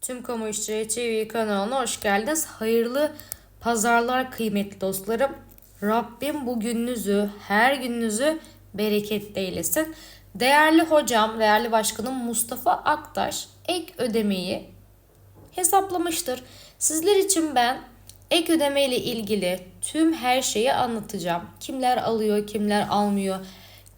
Tüm Kamu İşçileri TV kanalına hoş geldiniz. Hayırlı pazarlar kıymetli dostlarım. Rabbim bugününüzü, her gününüzü bereketli eylesin. Değerli hocam, değerli başkanım Mustafa Aktaş ek ödemeyi hesaplamıştır. Sizler için ben ek ödeme ile ilgili tüm her şeyi anlatacağım. Kimler alıyor, kimler almıyor,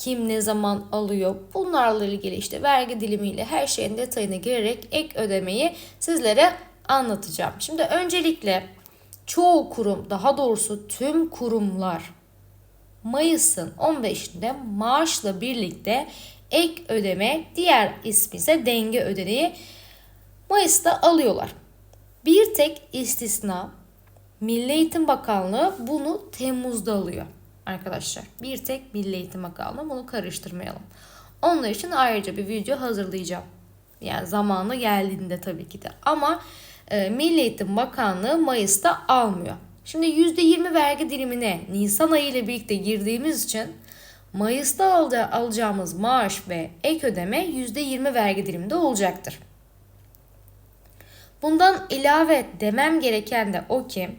kim ne zaman alıyor. Bunlarla ilgili işte vergi dilimiyle her şeyin detayına girerek ek ödemeyi sizlere anlatacağım. Şimdi öncelikle çoğu kurum, daha doğrusu tüm kurumlar Mayıs'ın 15'inde maaşla birlikte ek ödeme, diğer ismi ise denge ödeneği Mayıs'ta alıyorlar. Bir tek istisna Milli Eğitim Bakanlığı bunu Temmuz'da alıyor arkadaşlar. Bir tek Milli Eğitim Bakanlığı bunu karıştırmayalım. Onlar için ayrıca bir video hazırlayacağım. Yani zamanı geldiğinde tabii ki de. Ama e, Milli Eğitim Bakanlığı Mayıs'ta almıyor. Şimdi %20 vergi dilimine Nisan ayı ile birlikte girdiğimiz için Mayıs'ta alacağımız maaş ve ek ödeme %20 vergi diliminde olacaktır. Bundan ilave demem gereken de o ki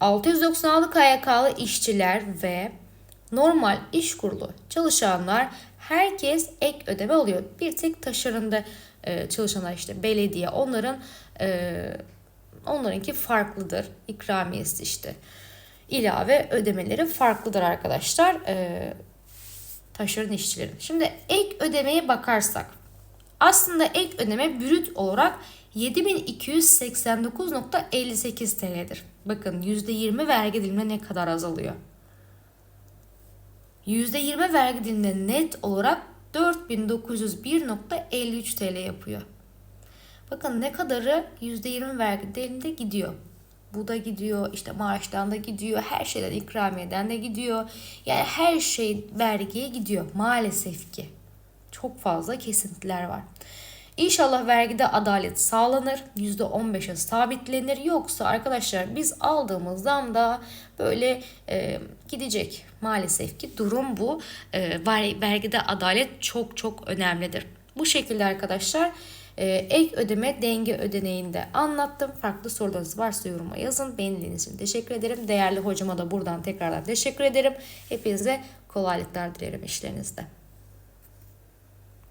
696 KYK'lı işçiler ve normal iş kurulu çalışanlar herkes ek ödeme alıyor. Bir tek taşeronda e, çalışanlar işte belediye onların e, onlarınki farklıdır. İkramiyesi işte ilave ödemeleri farklıdır arkadaşlar. E, taşeron işçilerin. Şimdi ek ödemeye bakarsak aslında ek ödeme brüt olarak 7289.58 TL'dir. Bakın %20 vergi dilimine ne kadar azalıyor. %20 vergi diliminde net olarak 4901.53 TL yapıyor. Bakın ne kadarı %20 vergi diliminde gidiyor. Bu da gidiyor, işte maaştan da gidiyor, her şeyden ikramiyeden de gidiyor. Yani her şey vergiye gidiyor maalesef ki. Çok fazla kesintiler var. İnşallah vergide adalet sağlanır. %15'e sabitlenir. Yoksa arkadaşlar biz aldığımız zamda böyle e, gidecek. Maalesef ki durum bu. E, vergide adalet çok çok önemlidir. Bu şekilde arkadaşlar e, ek ödeme denge ödeneğinde anlattım. Farklı sorularınız varsa yoruma yazın. Beğendiğiniz için teşekkür ederim. Değerli hocama da buradan tekrardan teşekkür ederim. Hepinize kolaylıklar dilerim işlerinizde.